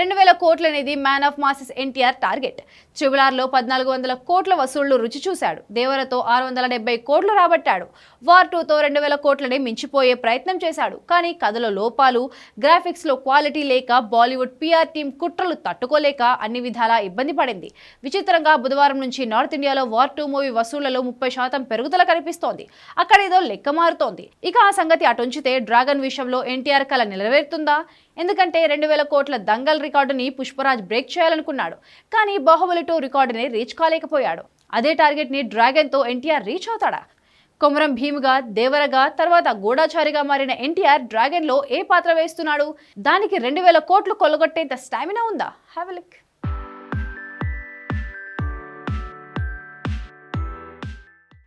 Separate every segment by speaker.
Speaker 1: రెండు వేల కోట్లు అనేది man of masses NTR target. ట్రిబులార్లో పద్నాలుగు వందల కోట్ల వసూళ్ళు రుచి చూశాడు. దేవరతో ఆరు వందల డెబ్బై కోట్లు రాబట్టాడు. వార్ టూతో రెండు వేల కోట్లని మించిపోయే ప్రయత్నం చేశాడు. కానీ కథలో లోపాలు గ్రాఫిక్స్లో క్వాలిటీ లేక బాలీవుడ్ పీఆర్ టీం కుట్రలు తట్టుకోలేక అన్ని విధాలా ఇబ్బంది పడింది. విచిత్రంగా బుధవారం నుంచి నార్త్ ఇండియాలో వార్ టూ మూవీ వసూళ్ళలో ముప్పై శాతం పెరుగుదల కనిపిస్తోంది. అక్కడ ఏదో లెక్క మారుతోంది. ఇక ఆ సంగతి అటుంచితే డ్రాగన్ విషయంలో ఎన్టీఆర్ కళ నెరవేరుతుందా ఎందుకంటే రెండు వేల కోట్ల దంగల్ రికార్డుని పుష్పరాజ్ బ్రేక్ చేయాలనుకున్నాడు. కానీ బాహుబలి టూ రికార్డుని రీచ్ కాలేకపోయాడు. అదే టార్గెట్ని డ్రాగన్తో ఎన్టీఆర్ రీచ్ అవుతాడా? కొమరం భీముగా దేవరగా తర్వాత గూఢాచారిగా మారిన ఎన్టీఆర్ డ్రాగన్లో ఏ పాత్ర వేస్తున్నాడు? దానికి రెండు వేల కోట్లు కొల్లగొట్టేంత స్టామినా ఉందా? హ్యావ్ లిక్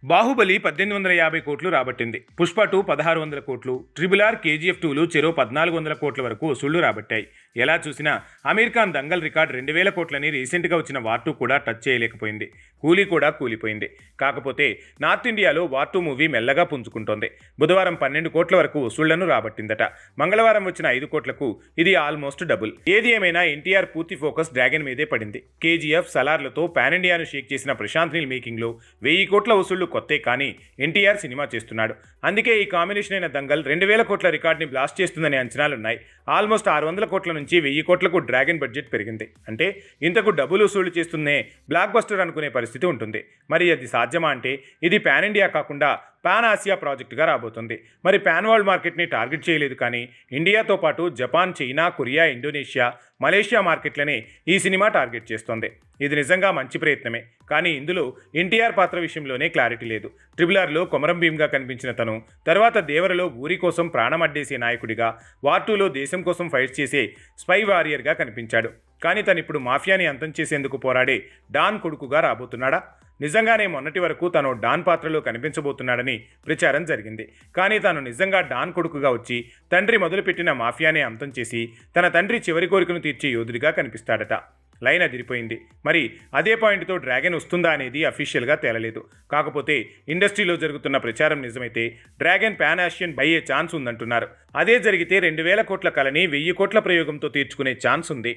Speaker 2: బాహుబలి పద్దెనిమిది వందల యాభై కోట్లు రాబట్టింది. పుష్ప టూ పదహారు వందల కోట్లు ట్రిబుల్ ఆర్ కేజీఎఫ్ టూలు చెరో పద్నాలుగు వందల కోట్ల వరకు వసూళ్ళు రాబట్టాయి. ఎలా చూసినా అమీర్ ఖాన్ దంగల్ రికార్డ్ రెండు వేల కోట్లని రీసెంట్గా వచ్చిన వార్ టూ కూడా టచ్ చేయలేకపోయింది. కూలీ కూడా కూలిపోయింది. కాకపోతే నార్త్ ఇండియాలో వార్టూ మూవీ మెల్లగా పుంజుకుంటోంది. బుధవారం పన్నెండు కోట్ల వరకు వసూళ్ళను రాబట్టిందట. మంగళవారం వచ్చిన ఐదు కోట్లకు ఇది ఆల్మోస్ట్ డబుల్. ఏది ఏమైనా ఎన్టీఆర్ పూర్తి ఫోకస్ డ్రాగన్ మీదే పడింది. కేజీఎఫ్ సలార్లతో పాన్ ఇండియాను షేక్ చేసిన ప్రశాంత్ నీల్ మేకింగ్లో వెయ్యి కోట్ల వసూళ్ళు కొత్తే కానీ ఎన్టీఆర్ సినిమా చేస్తున్నాడు. అందుకే ఈ కాంబినేషన్ అయిన దంగల్ రెండు వేల కోట్ల రికార్డ్ని బ్లాస్ట్ చేస్తుందనే అంచనాలున్నాయి. ఆల్మోస్ట్ ఆరు వందల కోట్ల నుంచి వెయ్యి కోట్లకు డ్రాగన్ బడ్జెట్ పెరిగింది. అంటే ఇంతకు డబ్బులు వసూలు చేస్తుందే బ్లాక్ బస్టర్ అనుకునే పరిస్థితి. ఉంటుంది. మరి అది సాధ్యమా అంటే ఇది పాన్ ఇండియా కాకుండా పాన్ ఆసియా ప్రాజెక్టుగా రాబోతుంది. మరి పాన్ వరల్డ్ మార్కెట్ని టార్గెట్ చేయలేదు కానీ ఇండియాతో పాటు Japan China Korea Indonesia Malaysia మార్కెట్లని ఈ సినిమా టార్గెట్ చేస్తోంది. ఇది నిజంగా మంచి ప్రయత్నమే. కానీ ఇందులో ఎన్టీఆర్ పాత్ర విషయంలోనే క్లారిటీ లేదు. ట్రిబులర్లో కొమరం భీమ్గా కనిపించిన తను తర్వాత దేవరలో ఊరి కోసం ప్రాణం అడ్డేసే నాయకుడిగా వార్ టూలో దేశం కోసం ఫైట్ చేసే స్పై వారియర్గా కనిపించాడు. కానీ తను ఇప్పుడు మాఫియాని అంతం చేసేందుకు పోరాడే డాన్ కొడుకుగా రాబోతున్నాడా? నిజంగానే మొన్నటి వరకు తను డాన్ పాత్రలో కనిపించబోతున్నాడని ప్రచారం జరిగింది. కానీ తాను నిజంగా డాన్ కొడుకుగా వచ్చి తండ్రి మొదలుపెట్టిన మాఫియానే అంతం చేసి తన తండ్రి చివరి కోరికను తీర్చే యోధుడిగా కనిపిస్తాడట. లైన్ అదిరిపోయింది. మరి అదే పాయింట్తో డ్రాగన్ వస్తుందా అనేది అఫీషియల్గా తేలలేదు. కాకపోతే ఇండస్ట్రీలో జరుగుతున్న ప్రచారం నిజమైతే డ్రాగన్ పాన్ ఆసియన్ అయ్యే ఛాన్స్ ఉందంటున్నారు. అదే జరిగితే రెండు వేల కోట్ల కలని వెయ్యి కోట్ల ప్రయోగంతో తీర్చుకునే ఛాన్స్ ఉంది.